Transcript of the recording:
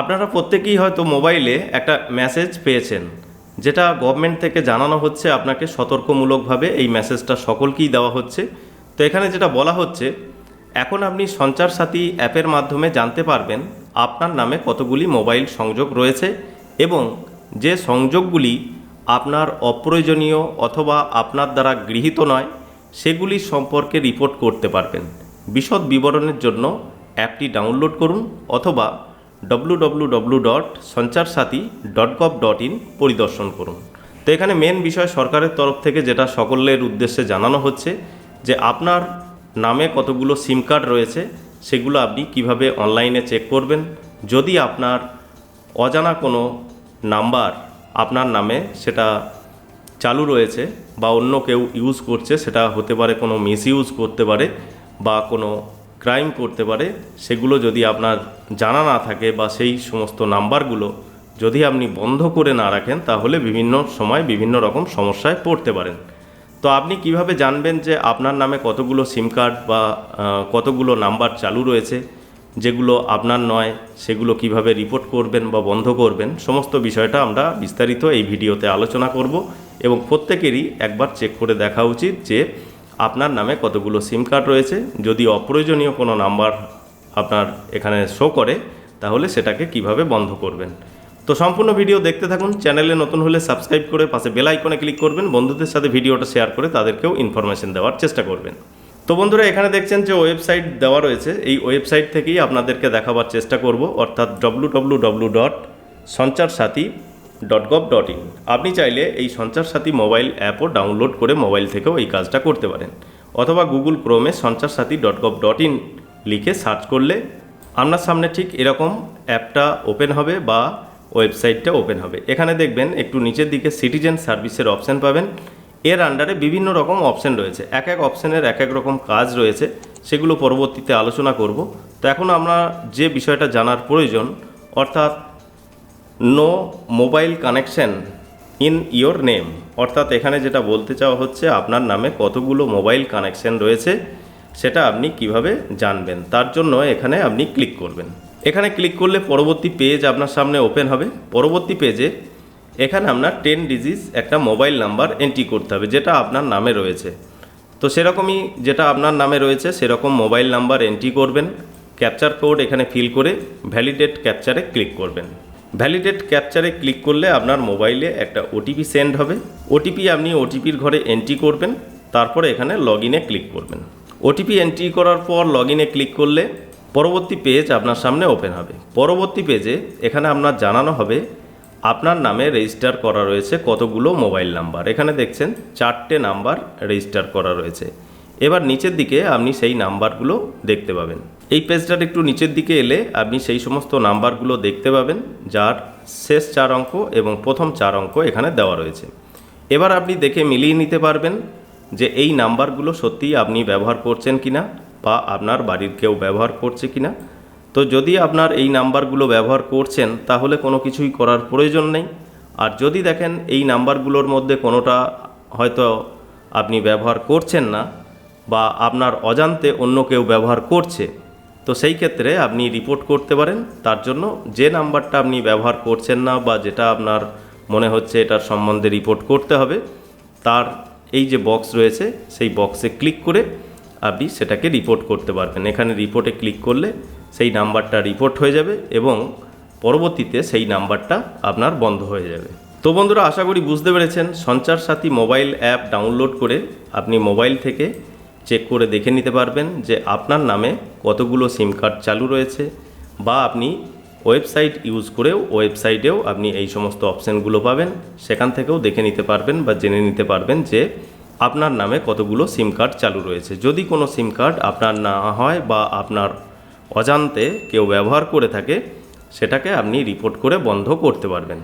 আপনারা প্রত্যেকেই হয়তো মোবাইলে একটা মেসেজ পেয়েছেন, যেটা গভর্নমেন্ট থেকে জানানো হচ্ছে আপনাকে সতর্কমূলকভাবে এই মেসেজটা সকলকেই দেওয়া হচ্ছে। তো এখানে যেটা বলা হচ্ছে, এখন আপনি সঞ্চার সাথী অ্যাপের মাধ্যমে জানতে পারবেন আপনার নামে কতগুলি মোবাইল সংযোগ রয়েছে এবং যে সংযোগগুলি আপনার অপ্রয়োজনীয় অথবা আপনার দ্বারা গৃহীত নয়, সেগুলি সম্পর্কে রিপোর্ট করতে পারবেন। বিশদ বিবরণের জন্য অ্যাপটি ডাউনলোড করুন অথবা www.সঞ্চারসাথী ডট ডট ডট ইন পরিদর্শন করুন। তো এখানে মেন বিষয় সরকারের তরফ থেকে যেটা সকলের উদ্দেশ্যে জানানো হচ্ছে, যে আপনার নামে কতগুলো সিম কার্ড রয়েছে, সেগুলো আপনি কীভাবে অনলাইনে চেক করবেন। যদি আপনার অজানা কোনো নাম্বার আপনার নামে সেটা চালু রয়েছে বা অন্য কেউ ইউজ করছে, সেটা হতে পারে কোনো মিস ইউজ করতে পারে বা কোনো ক্রাইম করতে পারে, সেগুলো যদি আপনার জানা না থাকে বা সেই সমস্ত নাম্বারগুলো যদি আপনি বন্ধ করে না রাখেন, তাহলে বিভিন্ন সময় বিভিন্ন রকম সমস্যায় পড়তে পারেন। তো আপনি কীভাবে জানবেন যে আপনার নামে কতগুলো সিম কার্ড বা কতগুলো নাম্বার চালু রয়েছে, যেগুলো আপনার নয়, সেগুলো কীভাবে রিপোর্ট করবেন বা বন্ধ করবেন, সমস্ত বিষয়টা আমরা বিস্তারিত এই ভিডিওতে আলোচনা করব এবং প্রত্যেকেরই একবার চেক করে দেখা উচিত যে আপনার নামে কতগুলো সিম কার্ড রয়েছে? যদি অপ্রয়োজনীয় কোনো নাম্বার আপনার এখানে শো করে, তাহলে সেটাকে কীভাবে বন্ধ করবেন? তো সম্পূর্ণ ভিডিও দেখতে থাকুন। চ্যানেলে নতুন হলে সাবস্ক্রাইব করে পাশে বেল আইকনে ক্লিক করবেন। বন্ধুদের সাথে ভিডিওটা শেয়ার করে তাদেরকেও ইনফরমেশন দেওয়ার চেষ্টা করবেন। তো বন্ধুরা, এখানে দেখছেন যে ওয়েবসাইট দেওয়া রয়েছে। এই ওয়েবসাইট থেকেই আপনাদেরকে দেখাবার চেষ্টা করব। অর্থাৎ ডব্লু ডব্লু ডব্লু ডট সঞ্চার Saathi dot gov dot in আপনি চাইলে এই সঞ্চার সাথী মোবাইল অ্যাপও ডাউনলোড করে মোবাইল থেকেও এই কাজটা করতে পারেন। অথবা Google ক্রোমে Sanchar Saathi dot gov dot in লিখে সার্চ করলে আপনার সামনে ঠিক এরকম অ্যাপটা ওপেন হবে বা ওয়েবসাইটটা ওপেন হবে। এখানে দেখবেন একটু নিচের দিকে সিটিজেন সার্ভিসের অপশান পাবেন। এর আন্ডারে বিভিন্ন রকম অপশান রয়েছে। এক এক অপশানের এক এক রকম কাজ রয়েছে। সেগুলো পরবর্তীতে আলোচনা করব। তো এখন আমরা যে বিষয়টা জানার প্রয়োজন, অর্থাৎ no mobile connection in your name অর্থাৎ এখানে যেটা বলতে চাওয়া হচ্ছে, আপনার নামে কতগুলো মোবাইল কানেকশন রয়েছে, সেটা আপনি কীভাবে জানবেন? তার জন্য এখানে আপনি ক্লিক করবেন। এখানে ক্লিক করলে পরবর্তী পেজ আপনার সামনে ওপেন হবে। পরবর্তী পেজে এখানে আপনার টেন ডিজিজ একটা মোবাইল নাম্বার এন্ট্রি করতে হবে, যেটা আপনার নামে রয়েছে। তো সেরকমই যেটা আপনার নামে রয়েছে, সেরকম মোবাইল নাম্বার এন্ট্রি করবেন। ক্যাপচার কোড এখানে ফিল করে ভ্যালিডেট ক্যাপচারে ক্লিক করবেন। ভ্যালিডেট ক্যাপচারে ক্লিক করলে আপনার মোবাইলে একটা ওটিপি সেন্ড হবে। ওটিপি আপনি ওটিপির ঘরে এন্ট্রি করবেন, তারপরে এখানে লগ ইনে ক্লিক করবেন ওটিপি এন্ট্রি করার পর লগ ইনে ক্লিক করলে পরবর্তী পেজ আপনার সামনে ওপেন হবে। পরবর্তী পেজে এখানে আপনার জানানো হবে, আপনার নামে রেজিস্টার করা রয়েছে কতগুলো মোবাইল নাম্বার এখানে দেখছেন চারটে নাম্বার রেজিস্টার করা রয়েছে। এবার নিচের দিকে আপনি সেই নাম্বারগুলো দেখতে পাবেন। এই পেজটার একটু নিচের দিকে এলে আপনি সেই সমস্ত নাম্বারগুলো দেখতে পাবেন, যার শেষ চার অঙ্ক এবং প্রথম চার অঙ্ক এখানে দেওয়া রয়েছে। এবার আপনি দেখে মিলিয়ে নিতে পারবেন যে এই নাম্বারগুলো সত্যিই আপনি ব্যবহার করছেন কিনা বা আপনার বাড়ির কেউ ব্যবহার করছে কি না তো যদি আপনার এই নাম্বারগুলো ব্যবহার করছেন, তাহলে কোনো কিছুই করার প্রয়োজন নেই। আর যদি দেখেন এই নাম্বারগুলোর মধ্যে কোনোটা হয়তো আপনি ব্যবহার করছেন না বা আপনার অজান্তে অন্য কেউ ব্যবহার করছে তো সেই ক্ষেত্রে আপনি রিপোর্ট করতে পারেন। তার জন্য যে নাম্বারটা আপনি ব্যবহার করছেন না বা যেটা আপনার মনে হচ্ছে এটার সম্বন্ধে রিপোর্ট করতে হবে, তার এই যে বক্স রয়েছে, সেই বক্সে ক্লিক করে আপনি সেটাকে রিপোর্ট করতে পারবেন। এখানে রিপোর্টে ক্লিক করলে সেই নাম্বারটা রিপোর্ট হয়ে যাবে এবং পরবর্তীতে সেই নাম্বারটা আপনার বন্ধ হয়ে যাবে। তো বন্ধুরা, আশা করি বুঝতে পেরেছেন। সঞ্চার সাথী মোবাইল অ্যাপ ডাউনলোড করে আপনি মোবাইল থেকে চেক করে দেখে নিতে পারবেন যে আপনার নামে কতগুলো সিম কার্ড চালু রয়েছে বা আপনি ওয়েবসাইট ইউজ করেও ওয়েবসাইটেও আপনি এই সমস্ত অপশানগুলো পাবেন। সেখান থেকেও দেখে নিতে পারবেন বা জেনে নিতে পারবেন যে আপনার নামে কতগুলো সিম কার্ড চালু রয়েছে। যদি কোনো সিম কার্ড আপনার না হয় বা আপনার অজান্তে কেউ ব্যবহার করে থাকে, সেটাকে আপনি রিপোর্ট করে বন্ধ করতে পারবেন।